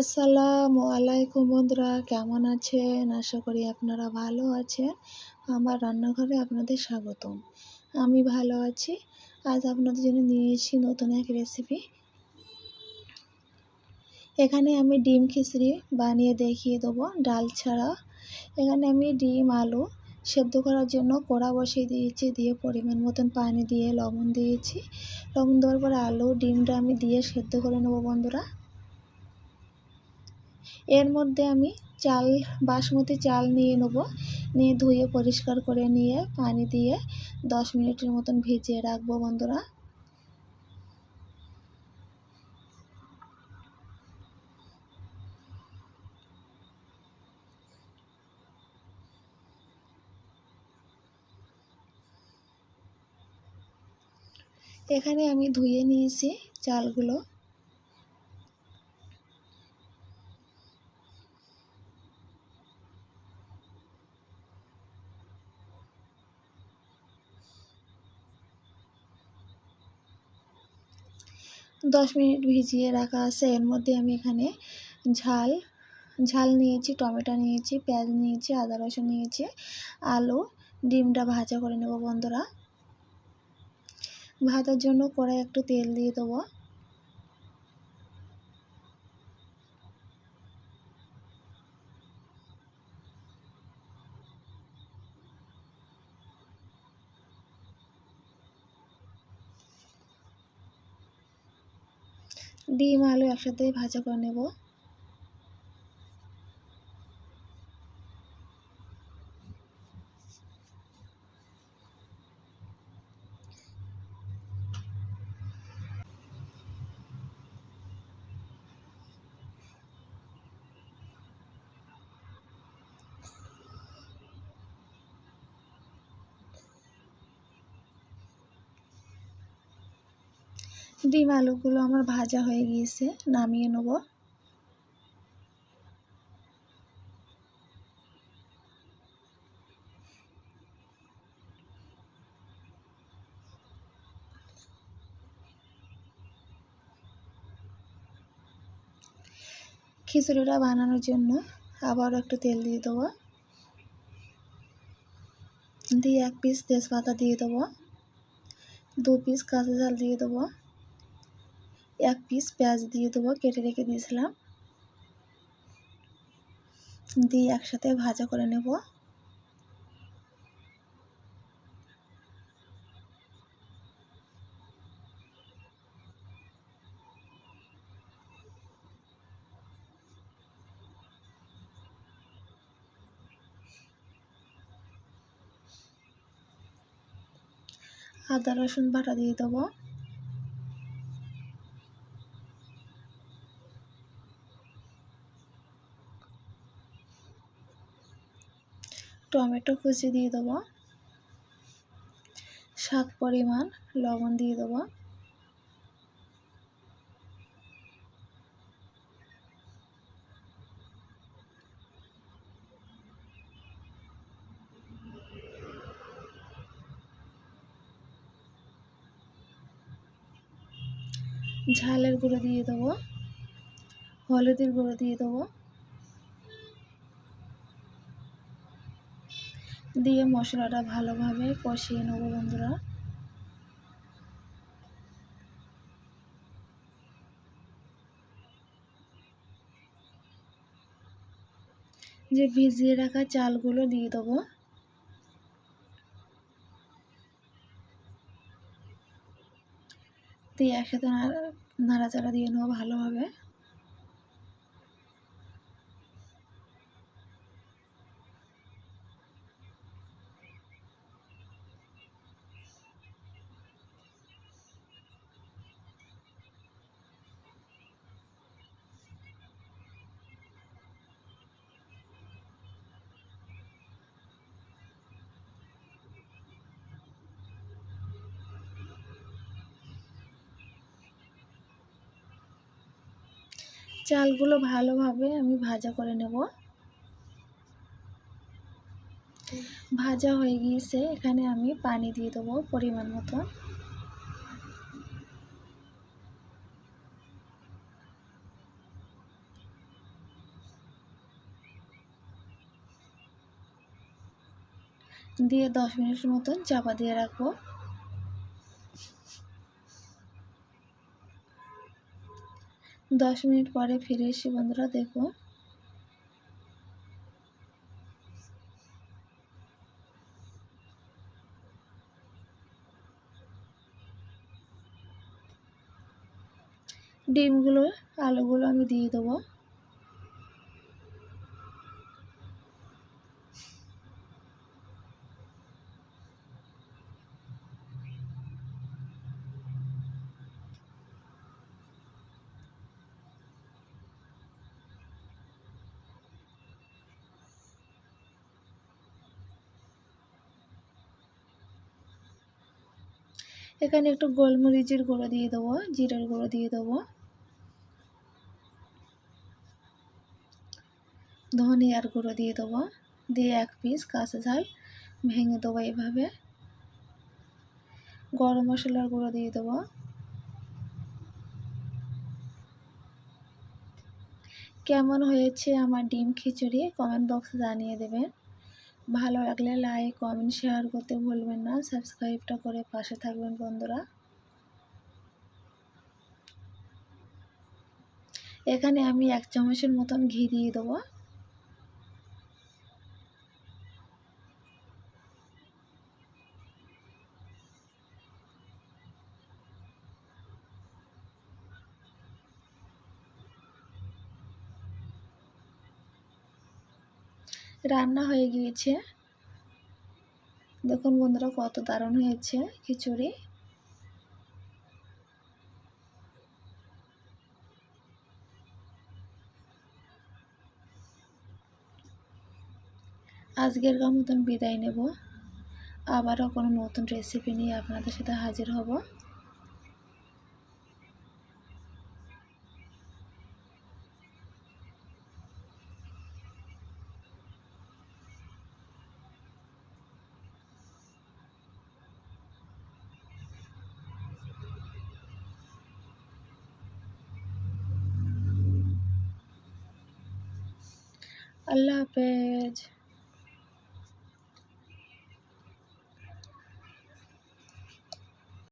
আসসালামু আলাইকুম বন্ধুরা, কেমন আছেন? আশা করি আপনারা ভালো আছেন। আমার রান্নাঘরে আপনাদের স্বাগতম। আমি ভালো আছি। আজ আপনাদের জন্য নিয়ে এসেছি নতুন এক রেসিপি এখানে আমি ডিম খিচড়ি বানিয়ে দেখিয়ে দেবো, ডাল ছাড়া। এখানে আমি ডিম, আলু সেদ্ধ করার জন্য কড়া বসিয়ে দিয়েছি, দিয়ে পরিমাণ মতন পানি দিয়ে লবণ দিয়েছি। লবণ দেওয়ার পরে আলু, ডিমটা আমি দিয়ে সেদ্ধ করে নেব বন্ধুরা। এর মধ্যে আমি চাল, বাসমতি চাল নিয়ে নেব। নিয়ে ধুয়ে পরিষ্কার করে নিয়ে পানি দিয়ে দশ মিনিটের মতন ভিজিয়ে রাখব বন্ধুরা। এখানে আমি ধুয়ে নিয়েছি চালগুলো। দশ মিনিট ভিজিয়ে রাখা আছে। এর মধ্যে আমি এখানে ঝাল ঝাল নিয়েছি, টমেটো নিয়েছি, পেঁয়াজ নিয়েছি, আদা রসুন নিয়েছি, আলু, ডিমটা ভাজা করে নেব বন্ধুরা। ভাজার জন্য কড়াই একটু তেল দিয়ে দেবো। ডিম আলু একসাথেই ভাজা করে নেব। ডিম আলুগুলো আমার ভাজা হয়ে গিয়েছে, নামিয়ে নেব। খিচুড়িটা বানানোর জন্য আবার একটু তেল দিয়ে দেবো। দিয়ে এক পিস তেজপাতা দিয়ে দেবো। দু পিস কাঁচা জাল দিয়ে দেবো। এক পিস পেঁয়াজ দিয়ে দেবো, কেটে রেখে দিয়েছিলাম। দিয়ে একসাথে ভাজা করে নেব। আদা, রসুন বাটা দিয়ে দেবো। টমেটো কুচি দিয়ে দেবো। স্বাদ পরিমাণ লবণ দিয়ে দেবো। ঝালের গুঁড়ো দিয়ে দেবো। হলুদের গুঁড়ো দিয়ে দেবো। দিয়ে মশলাটা ভালোভাবে কষিয়ে নেব বন্ধুরা। যে ভিজিয়ে রাখা চালগুলো দিয়ে দেবো। দিয়ে একসাথে নাড়াচাড়া দিয়ে নেব ভালোভাবে। চালগুলো ভালোভাবে আমি ভাজা করে নেব। ভাজা হয়ে গিয়েছে, এখানে আমি পানি দিয়ে দেবো পরিমাণ মতো। দিয়ে দশ মিনিটের মতন চাপা দিয়ে রাখব। দশ মিনিট পরে ফিরে এসে বন্ধুরা দেখো। ডিমগুলো আলুগুলো আমি দিয়ে দেবো। এখানে একটু গোলমরিচের গুঁড়ো দিয়ে দেবো, জিরের গুঁড়ো দিয়ে দেবো। ধনিয়ার গুঁড়ো দিয়ে দেবো, দিয়ে এক পিস কাঁচা ঝাল ভেঙে দেবো এভাবে। গরম মশলার গুঁড়ো দিয়ে দেবো। কেমন হয়েছে আমার ডিম খিচুড়ি? কমেন্ট বক্সে জানিয়ে দেবেন। ভালো লাগলে লাইক কমেন্ট শেয়ার করতে ভুলবেন না। সাবস্ক্রাইবটা করে পাশে থাকবেন বন্ধুরা। এখানে আমি এক চামচের মতন ঘি দিয়ে দেবো। রান্না হয়ে গিয়েছে। দেখুন বন্ধুরা কত দারুণ হয়েছে খিচুড়ি। আজকের মতন বিদায় নেব। আবারও কোনো নতুন রেসিপি নিয়ে আপনাদের সাথে হাজির হব। अल्लाह हाफ़िज़